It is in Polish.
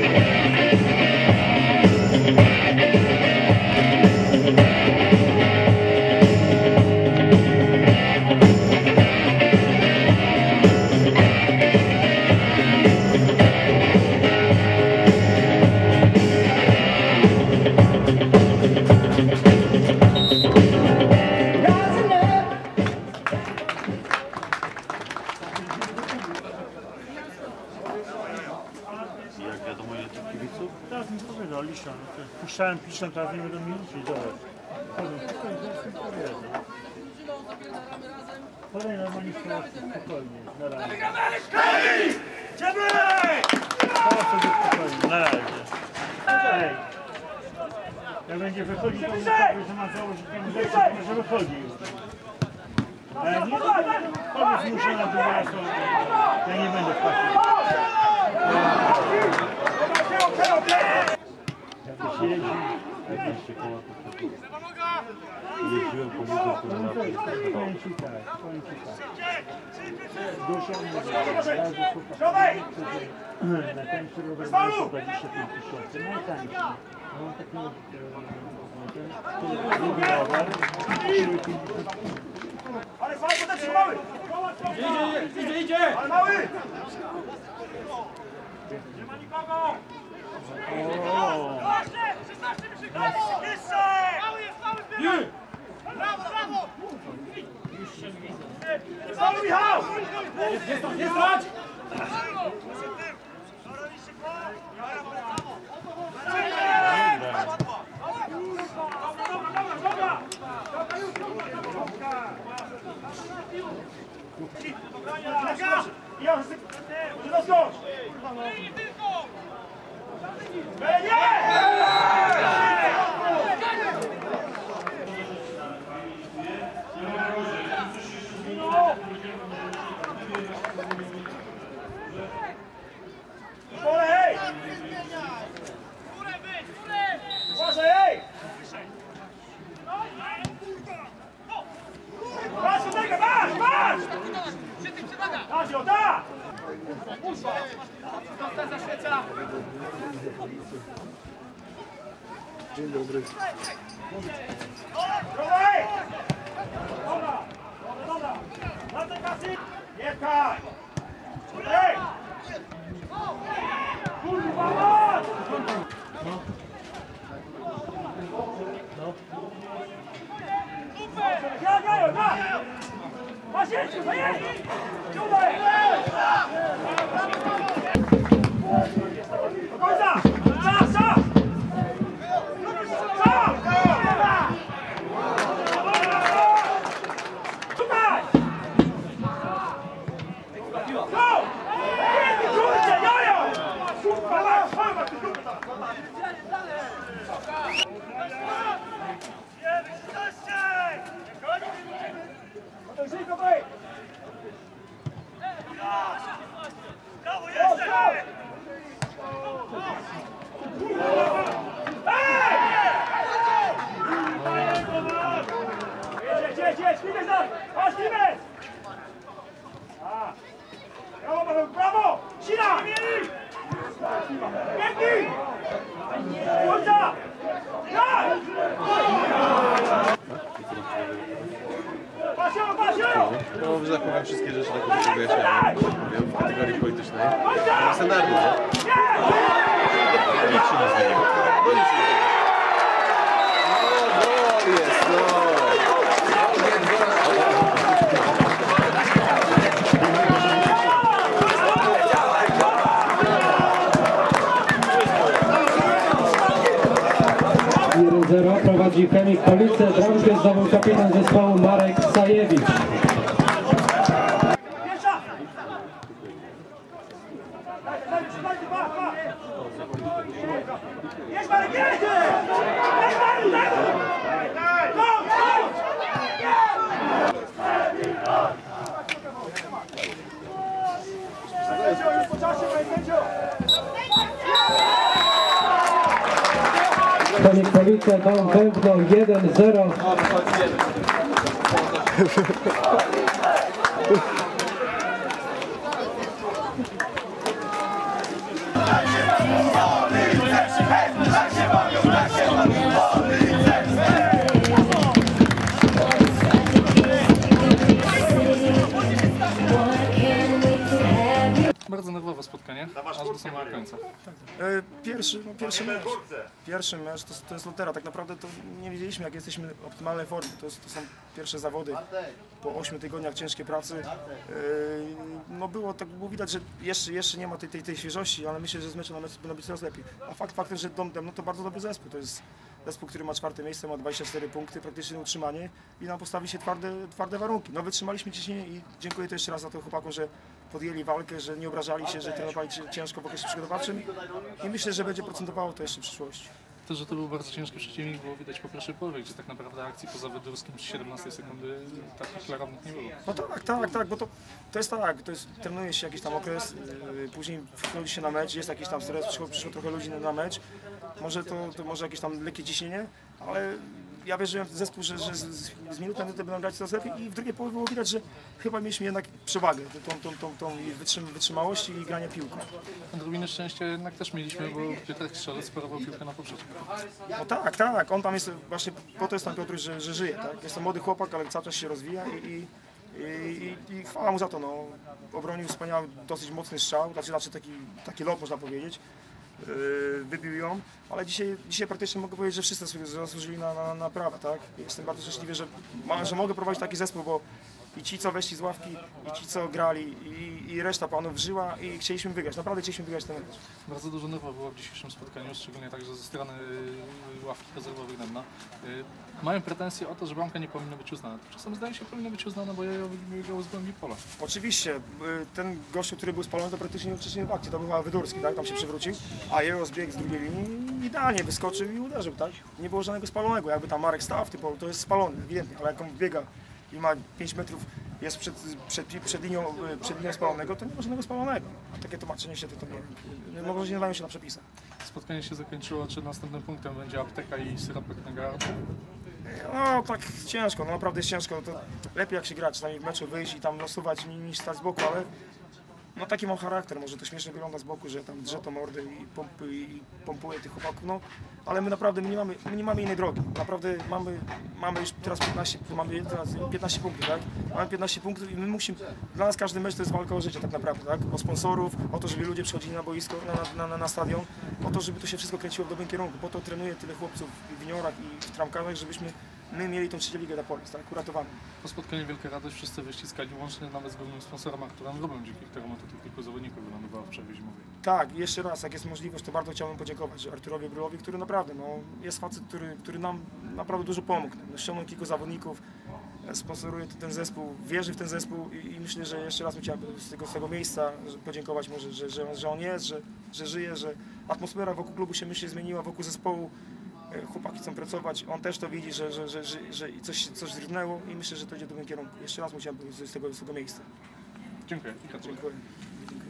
Jak piszem, teraz nie będą mi liczyć, dobra. Chodzą, spokojnie, zaraz mi powiedzą. Podaj normalnie sytuację, spokojnie, na razie. Teraz sobie spokojnie, na razie. Ej. Będzie wychodzić, to powie, że ma założyć kamizelkę, to może wychodzi już. Ale nie, powiedz mu, że na drugi raz, to ja nie będę się jeździ, 15 koła to jeździłem po budzie, które na tym Powiem ci tak, powiem ci tak. Dużo mnie zależy, że najtańszy rower ma 25 tysięcy, najtańszy. Mam taki drugi rower, 350 ale mały podeczny, mały! Idzie, idzie, idzie! Ale mały! Nie ma nikogo! 16, 16, ja, Na! Nie pchaj! Ej! Kurwa mać! Ja, ja, ja, ja! Pasieczku, zajedź! Ciudaj! Do końca! Czas, czas! Czas! Tutaj! Go! Kurczę, jojo! Kurwa, masz, kurwa, ty kurwa! Nie, wyszczęście! Żyj go, bej! Brawo, jeszcze! Jedź, jedź, jedź, Limes tam! Chodź, Limes! A. Brawo, Paweł, brawo! Sina! Biegnij! Końca! Tak! Pasio, Pasio! No, że tak powiem, wszystkie rzeczy takie, które wyjaśniałem, powiem, w kategorii politycznej. Standardy, nie? Nic się nie zmieniło. Nic się nie zmieniło. No, prowadzi Chemik Police, bramkę zdobył kapitan zespołu Marek Sajewicz. Jedź, Marek, jedź! Daj, Marek! Daj! Go, go! Sędzio, już po czasie, panie sędzio! Chemik Police dom Węgno 1-0. Chicago. Spotkanie, aż do samego końca. E, Pierwszy, no pierwszy mecz. Pierwszy mecz to, to jest Lutera. Tak naprawdę to nie wiedzieliśmy, jak jesteśmy w optymalnej formie. To, jest, to są pierwsze zawody po 8 tygodniach ciężkiej pracy. E, No było tak było widać, że jeszcze, jeszcze nie ma tej, tej, tej świeżości, ale myślę, że z meczu na mecz będą być coraz lepiej. A fakt faktem, że Dom no to bardzo dobry zespół. To jest zespół, który ma czwarte miejsce, ma 24 punkty, praktycznie utrzymanie i nam postawi się twarde, twarde warunki. No wytrzymaliśmy ciśnienie i dziękuję też jeszcze raz za to chłopakom, że podjęli walkę, że nie obrażali się, że trenowali ci- ciężko w okresie przygotowawczym i myślę, że będzie procentowało to jeszcze w przyszłości. To, że to był bardzo ciężki przeciwnik, było widać po pierwszej połowie, gdzie tak naprawdę akcji poza Wydórskim z 17 sekundy takich klarownych nie było. No tak, tak, tak, bo to, to jest tak, to jest, trenuje się jakiś tam okres, yy, później wchodzi się na mecz, jest jakiś tam stres, przyszło, przyszło trochę ludzi na mecz, może to, to może jakieś tam lekkie ciśnienie, ale ja wierzyłem w zespół, że, że z, z, minuty na minutę będą grać coraz lepiej i w drugiej połowie było widać, że chyba mieliśmy jednak przewagę, tą, tą, tą, tą wytrzym, wytrzymałość i granie piłką. Odrobinę szczęścia jednak też mieliśmy, bo Piotrek Strzelec sparował piłkę na poprzeczkę. No tak, tak, on tam jest właśnie po to jest tam Piotr, że, że żyje, tak? Jest to młody chłopak, ale cały czas się rozwija i, i, i, i, i chwała mu za to, no. Obronił wspaniały, dosyć mocny strzał, znaczy, znaczy taki, taki lot można powiedzieć. Yy, wybił ją, ale dzisiaj, dzisiaj praktycznie mogę powiedzieć, że wszyscy sobie zasłużyli na, na, na prawa, tak? Jestem bardzo szczęśliwy, że, że mogę prowadzić taki zespół, bo i ci, co weszli z ławki, i ci, co grali, i, i reszta panów żyła i chcieliśmy wygrać, naprawdę chcieliśmy wygrać ten mecz. Bardzo dużo nerwów było w dzisiejszym spotkaniu, szczególnie także ze strony y, ławki rezerwowych Nemna. Y, Mają pretensje o to, że bramka nie powinna być uznana. Czasem zdaje się, powinna być uznana, bo ja ją wybiegał z głębi pola. Oczywiście, y, ten gościu, który był spalony, to praktycznie nie uczestniczył w akcji. To był chyba Wydórski, tak? Tam się przewrócił, a jego zbiegł z drugiej linii idealnie wyskoczył i uderzył, tak? Nie było żadnego spalonego. Jakby tam Marek stał w tym polu, to jest spalony, ewidentnie, ale jak on biega i ma 5 metrów, jest przed, przed, przed, linią, przed linią spalonego, to nie ma żadnego spalonego. A takie tłumaczenie się to, to nie, mogą, nie nadają się na przepisach. Spotkanie się zakończyło, czy następnym punktem będzie apteka i syropek na gardło. No tak ciężko, no naprawdę jest ciężko. To lepiej jak się gra, czasami w meczu wyjść i tam losować ni- niż stać z boku, ale no taki mam charakter, może to śmiesznie wygląda z boku, że tam drze to mordę i, pomp, i pompuje tych chłopaków, no ale my naprawdę my nie, mamy, my nie mamy innej drogi. Naprawdę mamy, mamy już teraz 15, mamy teraz 15 punktów, tak? Mamy 15 punktów i my musimy, dla nas każdy mecz to jest walka o życie tak naprawdę, tak? O sponsorów, o to, żeby ludzie przychodzili na boisko, na, na, na, na stadion, o to, żeby to się wszystko kręciło w dobrym kierunku. Po to trenuję tyle chłopców w juniorach i w żebyśmy my mieli tą trzecią ligę na Polis, tak? Uratowaną. Po spotkaniu wielka radość, wszyscy wyściskali, łącznie nawet z głównym sponsorem Arturem Wrobem, dzięki któremu tutaj kilku zawodników wylądowało w przerwie zimowej. Tak, jeszcze raz, jak jest możliwość, to bardzo chciałbym podziękować Arturowi Bryłowi, który naprawdę, no, jest facet, który, który nam naprawdę dużo pomógł. No, ściągnął kilku zawodników, sponsoruje ten zespół, wierzy w ten zespół i, i myślę, że jeszcze raz bym chciał z tego, z tego miejsca podziękować mu, że, że, że, on- że on jest, że, że żyje, że atmosfera wokół klubu się myślę zmieniła, wokół zespołu. E, Chłopaki chcą pracować, on też to widzi, że, że, że, że, coś, coś zrywnęło i myślę, że to idzie w dobrym kierunku. Jeszcze raz mu chciałbym z tego, z tego miejsca. Dziękuję. Gratuluję. Dziękuję.